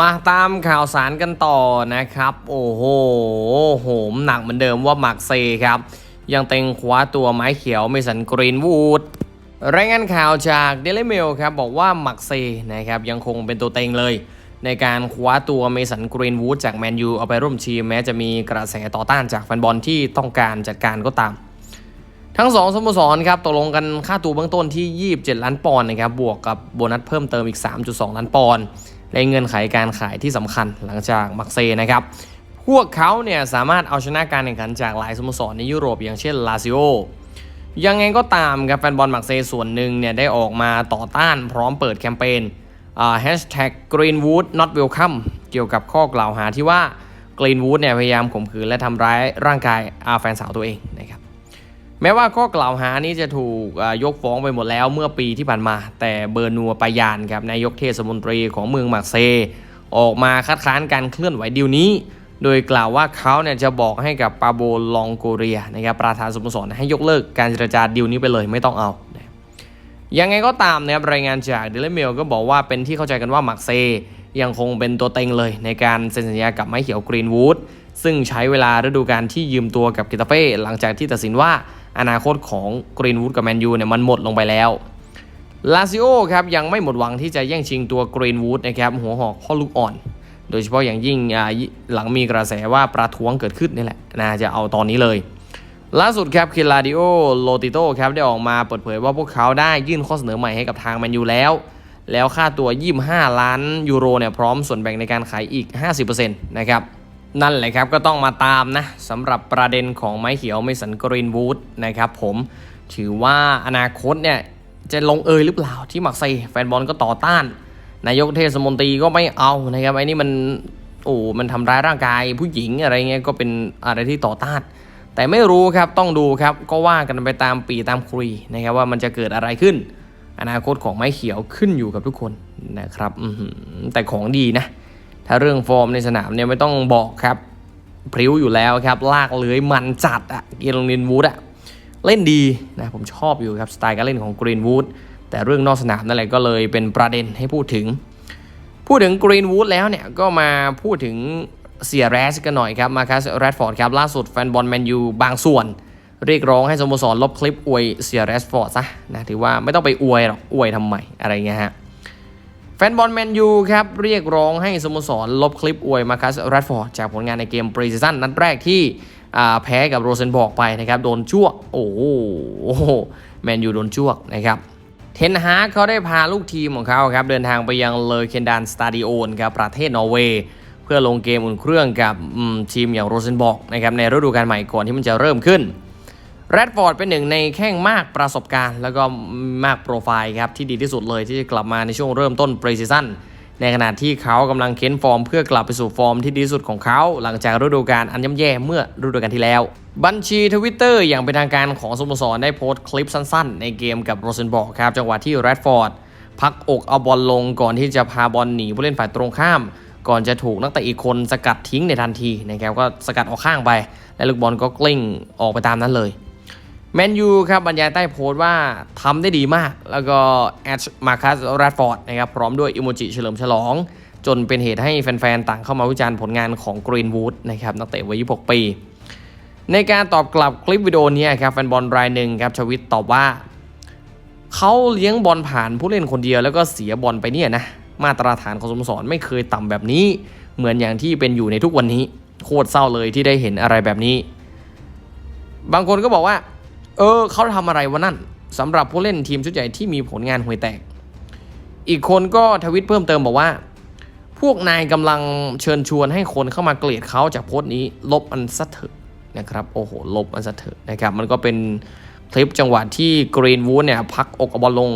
มาตามข่าวสารกันต่อนะครับ โอ้โหโหมหนักเหมือนเดิมว่ามักเซครับ ยังเต็งคว้าตัวไม้เขียวเมสันกรีนวูดรายงานข่าวจากเดลิเมลครับบอกว่ามักเซนะครับยังคงเป็นตัวเต็งเลย ในการคว้าตัวเมสันกรีนวูดจากแมนยูเอาไปร่วมทีมแม้จะมีกระแสต่อต้านจากแฟนบอลที่ต้องการจัดการก็ตาม ทั้งสองสโมสรครับตกลงกันค่าตัวเบื้องต้นที่ 27 ล้านปอนด์นะครับบวกกับโบนัสเพิ่มเติมอีก 3.2 ล้านปอนด์ และเงินไขการขายที่สำคัญหลังจากมักเซนะครับ พวกเขาเนี่ยสามารถเอาชนะการแข่งขันจากหลายสโมสรในยุโรปอย่างเช่นลาซิโอยังไงก็ตามครับแฟนบอลมักเซส่วนหนึ่งเนี่ยได้ออกมาต่อต้านพร้อมเปิดแคมเปญแฮชแท็ก Greenwood not welcome เกี่ยวกับข้อกล่าวหาที่ว่า Greenwood เนี่ยพยายามข่มขืนและทำร้ายร่างกายอาแฟนสาวตัวเอง แม้ว่าข้อกล่าวหานี้จะถูกยกฟ้องไปหมดแล้วเมื่อปีที่ผ่านมา แต่เบอร์นัวปายานครับนายกเทศมนตรีของเมืองมาร์เซย์ออกมาคัดค้านการเคลื่อนไหวดีลนี้ โดยกล่าวว่าเขาเนี่ยจะบอกให้กับปาโบลองโกเรียนะครับประธานสโมสรให้ยกเลิกการเจรจาดีลนี้ไปเลยไม่ต้องเอายังไงก็ตามนะครับรายงานจากเดลเมลก็บอกว่าเป็นที่เข้าใจกันว่ามาร์เซย์ยังคงเป็นตัวเต็งเลยในการเซ็นสัญญากับไม้เขียวกรีนวูดซึ่งใช้เวลาฤดูกาลที่ยืมตัวกับกิตาเฟ่หลังจากที่ตัดสินว่า อนาคตของกรีนวูดกับแมนยูเนี่ยมันหมดลงไปแล้วลาซิโอครับยังไม่หมดหวังที่จะแย่งชิงตัวกรีนวูดนะครับหัวหอกพ่อลูกอ่อน โดยเฉพาะอย่างยิ่งหลังมีกระแสว่าประท้วงเกิดขึ้นนี่แหละน่าจะเอาตอนนี้เลยล่าสุดครับคิลาดิโอโลติโตครับได้ออกมาเปิดเผยว่าพวกเขาได้ยื่นข้อเสนอใหม่ให้กับทางแมนยูแล้ว แล้วค่าตัว 25 ล้านยูโรเนี่ยพร้อมส่วนแบ่งในการขายอีก 50%นะครับ นั่นแหละครับก็ต้องมาตามนะสำหรับประเด็นของไม้เขียวเมสันกรีนวูดนะครับผมถือว่าอนาคตเนี่ยจะลงเอยหรือเปล่าที่มักไซแฟนบอลก็ต่อต้าน นายกเทศมนตรีก็ไม่เอานะครับไอ้นี่มันโอ้มันทำร้ายร่างกายผู้หญิงอะไรเงี้ยก็เป็นอะไรที่ต่อต้าน แต่ไม่รู้ครับต้องดูครับก็ว่ากันไปตามปีตามครีนะครับว่ามันจะเกิดอะไรขึ้น อนาคตของไม้เขียวขึ้นอยู่กับทุกคนนะครับแต่ของดีนะ ถ้าเรื่องฟอร์มในสนามเนี่ยไม่ต้องบอกครับ พริ้วอยู่แล้วครับ ลากเลื้อยมันจัดอะเกลงนินวูดอะเล่นดีนะผมชอบอยู่ครับ สไตล์การเล่นของกรีนวูดแต่เรื่องนอกสนามนั่นแหละก็เลยเป็นประเด็นให้พูดถึง พูดถึงกรีนวูดแล้วเนี่ยก็มาพูดถึงเสียแรสกันหน่อยครับ มาคัสแรดฟอร์ดครับ ล่าสุดแฟนบอลแมนยูบางส่วน เรียกร้องให้สโมสรลบคลิปอวยเสียแรสฟอร์ดซะนะถือว่าไม่ต้องไปอวยหรอกอวยทำไมอะไรเงี้ยฮะ ฟนบอลแมนยูครับ เรียกร้องให้สโมสรลบคลิปอวยมาคัสแรดฟอร์ดจากผลงานในเกมปรีซีซั่นนัดแรกที่แพ้กับโรเซนบอกไปนะครับ โดนจ้วก โอ้โหแมนยูโดนจ้วกนะครับเทนฮากเขาได้พาลูกทีมของเขาครับ เดินทางไปยังเลอเคนดานสตาดิโอนครับประเทศนอร์เวย์เพื่อลงเกมอุ่นเครื่องกับทีมอย่างโรเซนบอกนะครับในฤดูกาลใหม่ก่อนที่มันจะเริ่มขึ้น แรดฟอร์ดเป็นหนึ่งในแข้งมากประสบการณ์ แล้วก็มากโปรไฟล์ครับ ที่ดีที่สุดเลยที่จะกลับมาในช่วงเริ่มต้นปรีซีซั่นในขณะที่เขากำลังเค้นฟอร์มเพื่อกลับไปสู่ฟอร์มที่ดีที่สุดของเขา หลังจากฤดูกาลอันย่ำแย่เมื่อฤดูกาลที่แล้ว บัญชีทวิตเตอร์อย่างเป็นทางการของสโมสรได้โพสต์คลิปสั้นๆ ในเกมกับโรเซนบอกครับจังหวะที่แรดฟอร์ดพักอกเอาบอลลงก่อนที่จะพาบอลหนีผู้เล่นฝ่ายตรงข้าม ก่อนจะถูกนักเตะอีกคนสกัดทิ้งในทันทีนะครับก็สกัดออกข้างไป และลูกบอลก็กลิ้งออกไปตามนั้นเลย แมนยูครับบรรยายใต้โพสต์ว่าทำได้ดีมาก แล้วก็แอดมาคัสแรดฟอร์ดนะครับพร้อมด้วยอิโมจิเฉลิมฉลอง จนเป็นเหตุให้แฟนๆ ต่างเข้ามาวิจารณ์ผลงานของกรีนวูดนะครับนักเตะวัย 26 ปี ในการตอบกลับคลิปวิดีโอนี้ครับแฟนบอลรายหนึ่งครับชวิตตอบว่า เขาเลี้ยงบอลผ่านผู้เล่นคนเดียวแล้วก็เสียบอลไปเนี่ยนะมาตรฐานของสโมสรไม่เคยต่ำแบบนี้ เหมือนอย่างที่เป็นอยู่ในทุกวันนี้ โคตรเศร้าเลยที่ได้เห็นอะไรแบบนี้ บางคนก็บอกว่า เออเขาทำอะไรวะนั่นสำหรับผู้เล่นทีมชุดใหญ่ที่มีผลงานห่วยแตก อีกคนก็ทวิตเพิ่มเติมบอกว่า พวกนายกำลังเชิญชวนให้คนเข้ามาเกลียดเขาจากโพสต์นี้ ลบอันซะเถอะนะครับโอ้โหลบอันซะเถอะนะครับมันก็เป็นคลิปจังหวะที่กรีนวูดเนี่ยพักอกบอลลง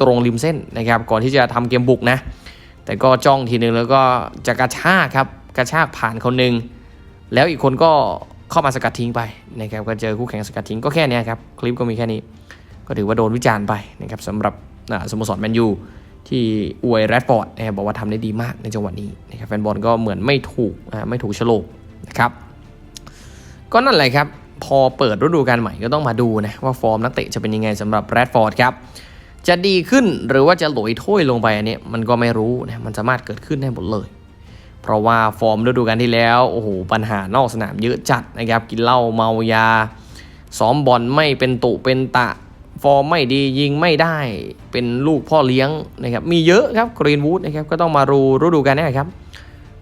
ตรงริมเส้นนะครับ ก่อนที่จะทำเกมบุกนะ แต่ก็จ้องทีนึงแล้วก็จะกระชากครับ กระชากผ่านคนหนึ่งแล้วอีกคนก็ เข้ามาสกัดทิ้งไปนะครับก็เจอคู่แข่งสกัดทิ้งก็แค่นี้ครับคลิปก็มีแค่นี้ ก็ถือว่าโดนวิจารณ์ไปนะครับสำหรับสโมสรแมนยูที่อวยแรดฟอร์ดนะครับบอกว่าทำได้ดีมากในจังหวะนี้นะครับแฟนบอลก็เหมือนไม่ถูกไม่ถูกฉลกนะครับก็นั่นแหละครับพอเปิดฤดูกาลใหม่ก็ต้องมาดูนะว่าฟอร์มนักเตะจะเป็นยังไงสำหรับแรดฟอร์ดครับจะดีขึ้นหรือว่าจะหลอยถ้วยลงไปอันนี้มันก็ไม่รู้นะมันสามารถเกิดขึ้นได้หมดเลย เพราะว่าฟอร์มฤดูกาลที่แล้วโอ้โหปัญหานอกสนามเยอะจัดนะครับกินเหล้าเมายาซ้อมบอลไม่เป็นตุเป็นตะ ฟอร์มไม่ดียิงไม่ได้เป็นลูกพ่อเลี้ยงนะครับมีเยอะครับกรีนวูดนะครับก็ต้องมารูฤดูกาลนี้ครับ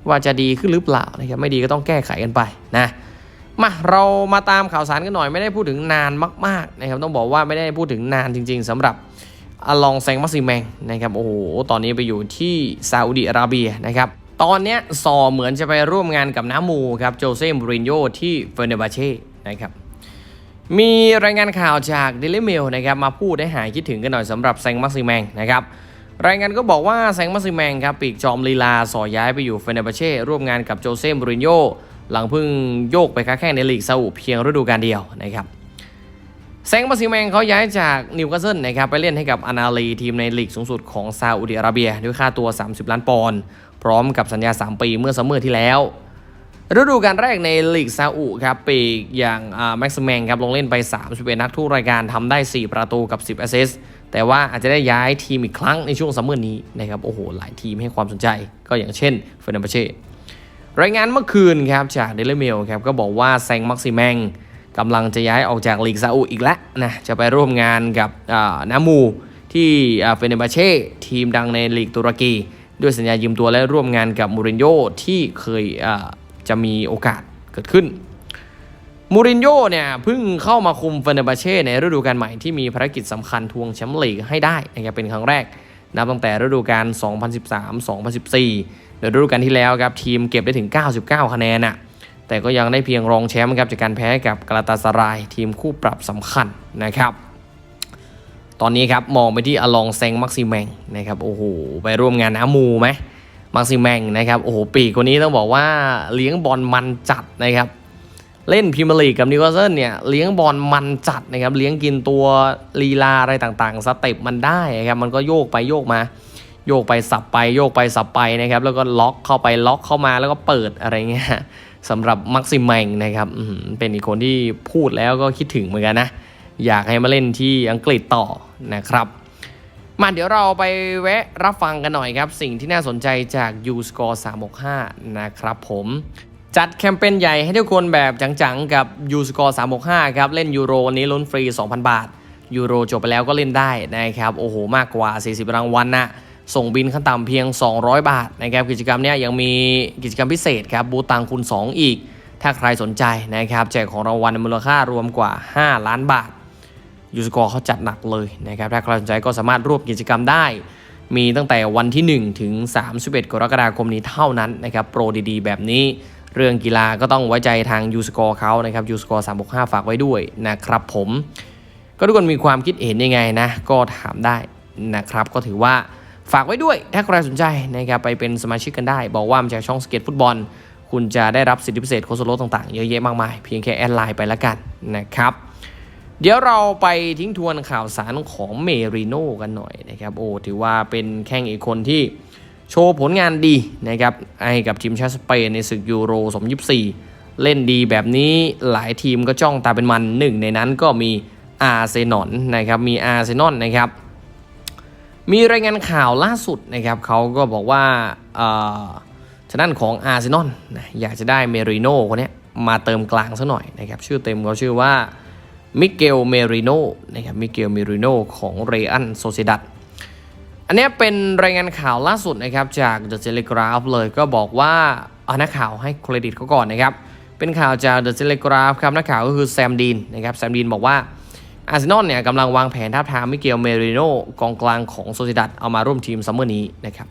ว่าจะดีขึ้นหรือเปล่านะครับไม่ดีก็ต้องแก้ไขกันไปนะมาเรามาตามข่าวสารกันหน่อยไม่ได้พูดถึงนานมากๆนะครับต้องบอกว่าไม่ได้พูดถึงนานจริง ๆสำหรับอลองแซงมัสซิแมงนะครับโอ้โหตอนนี้ไปอยู่ที่ซาอุดิอาระเบียนะครับ ตอนเนี้ยซอเหมือนจะไปร่วมงานกับน้ามูครับโจเซ่มูรินโญ่ที่เฟอร์เนบาเช่นะครับมีรายงานข่าวจากเดลิเมลนะครับมาพูดให้หายคิดถึงกันหน่อยสำหรับแซงมักซิแมงนะครับรายงานก็บอกว่าแซงมักซิแมงครับปีกจอมลีลาสอย้ายไปอยู่เฟเนบาเช่ร่วมงานกับโจเซ่มูรินโญ่หลังเพิ่งโยกไปค้าแข่งในลีกซาอุเพียงฤดูกาลเดียวนะครับ แซงมักซิแมงเขาย้ายจากนิวคาสเซิลนะครับไปเล่นให้กับอานาลีทีมในลีกสูงสุดของซาอุดิอาระเบีย ด้วยค่าตัว 30 ล้านปอนด์พร้อมกับสัญญา 3 ปีเมื่อซัมเมอร์ที่แล้ว ฤดูกาลแรกในลีกซาอุครับปีกอย่างแม็กซ์แมงครับลงเล่นไป 31 นัดทุกรายการทำได้ 4 ประตูกับ 10 แอสซิสต์แต่ว่าอาจจะได้ย้ายทีมอีกครั้งในช่วงซัมเมอร์นี้นะครับโอ้โหหลายทีมให้ความสนใจ ก็อย่างเช่นเฟอร์นันเบเช่รายงานเมื่อคืนครับจากเดลเมลครับก็บอกว่าแซงมักซิแมง กำลังจะย้ายออกจากลีกซาอุอีกแล้วนะจะไปร่วมงานกับนามูที่เฟเนบาเช่ทีมดังในลีกตุรกี ด้วยสัญญายืมตัวและร่วมงานกับมูรินโญ่ที่เคยจะมีโอกาสเกิดขึ้นมูรินโญ่เนี่ยเพิ่งเข้ามาคุมเฟเนบาเช่ในฤดูกาลใหม่ที่มีภารกิจสำคัญทวงแชมป์ลีกให้ได้นะครับเป็นครั้งแรก นับตั้งแต่ฤดูกาล 2013-2014 ในฤดูกาลที่แล้วครับทีมเก็บได้ถึง 99 คะแนนน่ะ แต่ก็ยังได้เพียงรองแชมป์ครับจากการแพ้กับกาลาตาสรายทีมคู่ปรับสำคัญนะครับ ตอนนี้ครับมองไปที่อลองแซงมักซิแมงนะครับโอ้โหไปร่วมงานน้ามูไหมมักซิแมงนะครับโอ้โหปีกคนนี้ต้องบอกว่าเลี้ยงบอลมันจัดนะครับเล่นพรีเมียร์ลีกกับนิวคาสเซิลเนี่ยเลี้ยงบอลมันจัดนะครับเลี้ยงกินตัวลีลาอะไรต่างๆ สเต็ปมันได้ครับมันก็โยกไปโยกมา โยกไปสับไปโยกไปสับไปนะครับแล้วก็ล็อกเข้าไปล็อกเข้ามาแล้วก็เปิดอะไรเงี้ย สำหรับมักซิแมงนะครับเป็นอีกคนที่พูดแล้วก็คิดถึงเหมือนกันนะ อยากให้มาเล่นที่อังกฤษต่อนะครับ มาเดี๋ยวเราไปแวะรับฟังกันหน่อยครับ สิ่งที่น่าสนใจจาก u s c o r e 365 นะครับผมจัดแคมเปญใหญ่ให้ทุกคนแบบจังๆ กับ u s c o r e 365 ครับ เล่นยูโรนี้ลุ้นฟรี 2,000 บาทยูโรจบไปแล้วก็เล่นได้นะครับ โอ้โห มากกว่า 40 รางวัลนะ ส่งบินขั้นต่ำเพียง 200 บาทนะครับกิจกรรมนี้ยังมีกิจกรรมพิเศษครับบูตังคูณ2 อีก ถ้าใครสนใจนะครับแจกของรางวัลมูลค่ารวมกว่า 5 ล้านบาทยูสกอร์เขาจัดหนักเลยนะครับถ้าใครสนใจก็สามารถร่วมกิจกรรมได้ มีตั้งแต่วันที่ 1 ถึง 31 กรกฎาคมนี้เท่านั้นนะครับโปรดีๆ แบบนี้ เรื่องกีฬาก็ต้องไว้ใจทางยูสกอร์เขานะครับยูสกอร์365ฝากไว้ด้วยนะครับผม ก็ทุกคนมีความคิดเห็นยังไงนะ ก็ถามได้นะครับก็ถือว่า ฝากไว้ด้วย ถ้าใครสนใจนะครับไปเป็นสมาชิกกันได้ บอกว่ามาจากช่องสเก็ตฟุตบอล คุณจะได้รับสิทธิพิเศษโค้ดลต่างๆ เยอะแยะมากมาย เพียงแค่แอดไลน์ไปแล้วกันนะครับ เดี๋ยวเราไปทิ้งทวนข่าวสารของเมริโน่กันหน่อยนะครับโอ้ถือว่าเป็นแข่งอีกคนที่โชว์ผลงานดีนะครับให้กับทีมชาติสเปนในศึกยูโร2024 เล่นดีแบบนี้หลายทีมก็จ้องตาเป็นมันหนึ่งในนั้นก็มีอาร์เซนอลนะครับมีอาร์เซนอลนะครับ มีรายงานข่าวล่าสุดนะครับเขาก็บอกว่าฉนั้นของอาร์เซนอลนะอยากจะได้เมริโน่คนนี้มาเติมกลางซะหน่อยนะครับชื่อเต็มเขาชื่อว่ามิเกลเมริโน่นะครับมิเกลเมริโน่ของเรอันโซเซดัตอันนี้เป็นรายงานข่าวล่าสุดนะครับจาก The Telegraph เลยก็บอกว่าเอานักข่าวให้เครดิตเขาก่อนนะครับเป็นข่าวจาก The Telegraph ครับนักข่าวก็คือแซมดีนนะครับแซมดีนบอกว่า อาร์เซนอลเนี่ยกำลังวางแผนท้าทามมิเกลเมริโนกองกลางของโซซิดัตเอามาร่วมทีมซัมเมอร์นี้นะครับ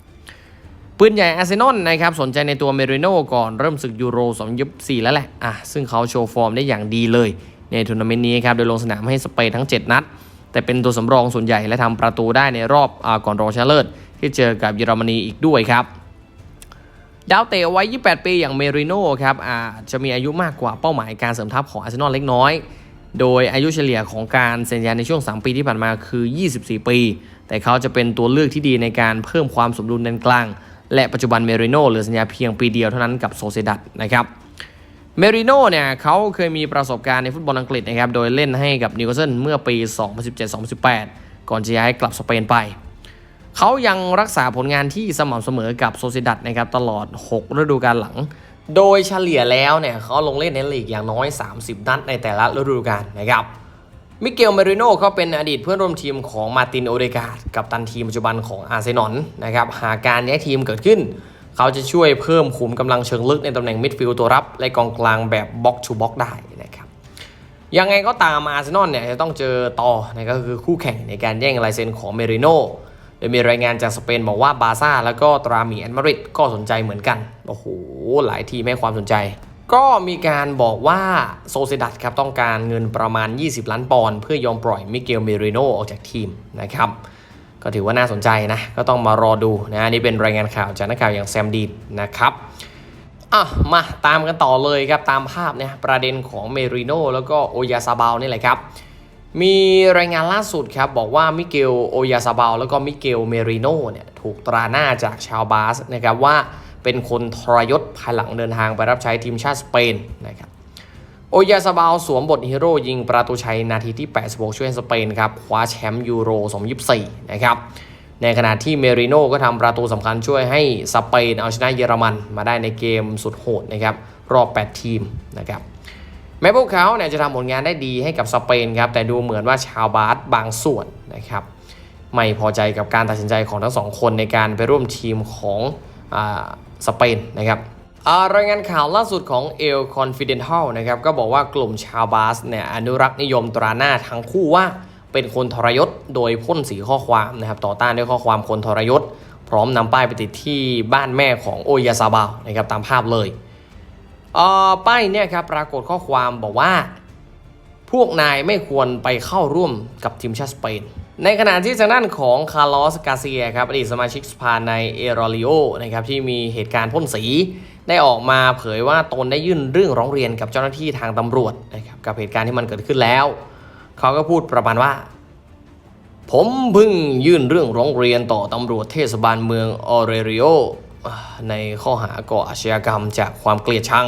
ปืนใหญ่อาร์เซนอลนะครับสนใจในตัวเมริโนก่อนเริ่มศึกยูโร2024แล้วแหละอะซึ่งเขาโชว์ฟอร์มได้อย่างดีเลย ในทัวร์นาเมนต์นี้ครับโดยลงสนามให้สเปนทั้ง 7 นัด แต่เป็นตัวสำรองส่วนใหญ่และทำประตูได้ในรอบอก่อนรองชนะเลิศที่เจอกับเยอรมนีอีกด้วยครับดาวเตะวัย 28 ปีอย่างเมริโนครับอาจจะมีอายุมากกว่าเป้าหมายการเสริมทัพของอาร์เซนอลเล็กน้อย โดยอายุเฉลี่ยของการเซ็นสัญญาในช่วง 3 ปีที่ผ่านมาคือ 24 ปี แต่เขาจะเป็นตัวเลือกที่ดีในการเพิ่มความสมดุลในกลาง และปัจจุบันเมริโน่เหลือสัญญาเพียงปีเดียวเท่านั้นกับโซเซดัตนะครับเมริโน่เนี่ยเขาเคยมีประสบการณ์ในฟุตบอลอังกฤษนะครับโดยเล่นให้กับนิวคาสเซิลเมื่อปี 2017-2018 ก่อนจะย้ายกลับสเปนไป เขายังรักษาผลงานที่สม่ำเสมอกับโซเซดัดนะครับตลอด 6 ฤดูกาลหลัง โดยเฉลี่ยแล้วเนี่ยเขาลงเล่นในลีกอย่างน้อย 30 นัดในแต่ละฤดูกาลนะครับ มิเกลเมริโนเขาเป็นอดีตเพื่อนร่วมทีมของมาตินโอเดกาดกับตันทีมปัจจุบันของอาร์เซนอลนะครับหากการย้ายทีมเกิดขึ้น เขาจะช่วยเพิ่มขุมกำลังเชิงลึกในตำแหน่งมิดฟิลด์ตัวรับ และกองกลางแบบบ็อกทูบ็อกได้นะครับยังไงก็ตามอาร์เซนอลเนี่ยจะต้องเจอต่อนะก็คือคู่แข่งในการแย่งลายเซ็นของเมริโน โดยมีรายงานจากสเปนบอกว่าบาซ่าแล้วก็ตรามีแอนมาริดก็สนใจเหมือนกัน โอ้โห หลายทีมให้ความสนใจ ก็มีการบอกว่าโซเซดัตครับต้องการเงินประมาณ 20 ล้านปอนด์เพื่อยอมปล่อยมิเกลเมริโนออกจากทีมนะครับก็ถือว่าน่าสนใจนะ ก็ต้องมารอดูนะนนี่เป็นรายงานข่าวจากนักข่าวอย่างแซมดีดนะครับอะมาตามกันต่อเลยครับตามภาพเนี่ยประเด็นของเมริโนแล้วก็โอยาซาบาลนี่แหละครับ มีรายงานล่าสุดครับบอกว่ามิเกลโอยาซาบาลแล้วก็มิเกลเมริโนเนี่ยถูกตราหน้าจากชาวบาสนะครับว่าเป็นคนทรยศภายหลังเดินทางไปรับใช้ทีมชาติสเปนนะครับโอยาซาบาลสวมบทฮีโร่ยิงประตูชัยนาทีที่ 86 ช่วยให้สเปนครับคว้าแชมป์ยูโร 2024 นะครับในขณะที่เมริโน่ก็ทำประตูสำคัญช่วยให้สเปนเอาชนะเยอรมันมาได้ในเกมสุดโหดนะครับรอบ 8 ทีมนะครับ แม้พวกเขาเนี่ยจะทำผลงานได้ดีให้กับสเปนครับแต่ดูเหมือนว่าชาวบาสบางส่วนนะครับไม่พอใจกับการตัดสินใจของทั้งสองคนในการไปร่วมทีมของอาสเปนนะครับรายงานข่าวล่าสุดของ El Confidential นะครับก็บอกว่ากลุ่มชาวบาสเนี่ยอนุรักษ์นิยมตราหน้าทั้งคู่ว่าเป็นคนทรยศโดยพ่นสีข้อความนะครับต่อต้านด้วยข้อความคนทรยศ พร้อมนำป้ายไปติดที่บ้านแม่ของโอยาซาบาลนะครับตามภาพเลย ป้ายเนี่ยครับปรากฏข้อความบอกว่า พวกนายไม่ควรไปเข้าร่วมกับทีมชาติสเปน ในขณะที่ทางด้านของคาร์ลอสกาเซียครับอดีตสมาชิกสภาในเอรอริโอนะครับที่มีเหตุการณ์พ่นสี ได้ออกมาเผยว่าตนได้ยื่นเรื่องร้องเรียนกับเจ้าหน้าที่ทางตำรวจนะครับกับเหตุการณ์ที่มันเกิดขึ้นแล้ว เขาก็พูดประมาณว่าผมเพิ่งยื่นเรื่องร้องเรียนต่อตำรวจเทศบาลเมืองออเรริโอ ในข้อหาก่ออาชญากรรม จากความเกลียดชัง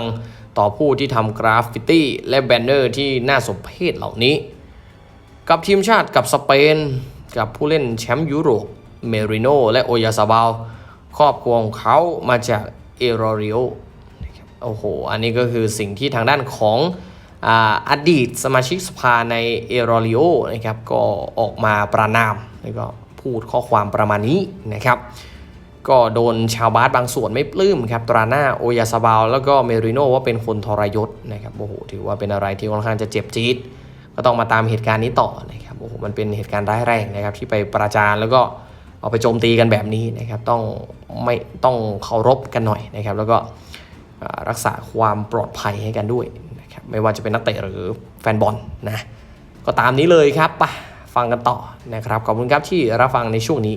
ต่อผู้ที่ทำกราฟฟิตี้ และแบนเนอร์ที่น่าสมเพชเหล่านี้ กับทีมชาติกับสเปน กับผู้เล่นแชมป์ยุโรปเมริโนและโอยาซาบาลครอบครัวของเขามาจากเอรอริโอโอ้โห อันนี้ก็คือสิ่งที่ทางด้านของออดีตสมาชิกสภาในเอรอริโอนะครับก็ออกมาประนามแล้วก็พูดข้อความประมาณนี้นะครับ ก็โดนชาวบาสบางส่วนไม่ปลื้มครับตราหน้าโอยาซาบาลแล้วก็เมริโนว่าเป็นคนทรยศนะครับโอ้โหถือว่าเป็นอะไรที่ค่อนข้างจะเจ็บจี๊ดก็ต้องมาตามเหตุการณ์นี้ต่อนะครับโอ้โหมันเป็นเหตุการณ์ร้ายแรงนะครับที่ไปประจานแล้วก็เอาไปโจมตีกันแบบนี้นะครับต้องไม่ต้องเคารพกันหน่อยนะครับแล้วก็รักษาความปลอดภัยให้กันด้วยนะครับไม่ว่าจะเป็นนักเตะหรือแฟนบอลนะก็ตามนี้เลยครับไปฟังกันต่อนะครับขอบคุณครับที่รับฟังในช่วงนี้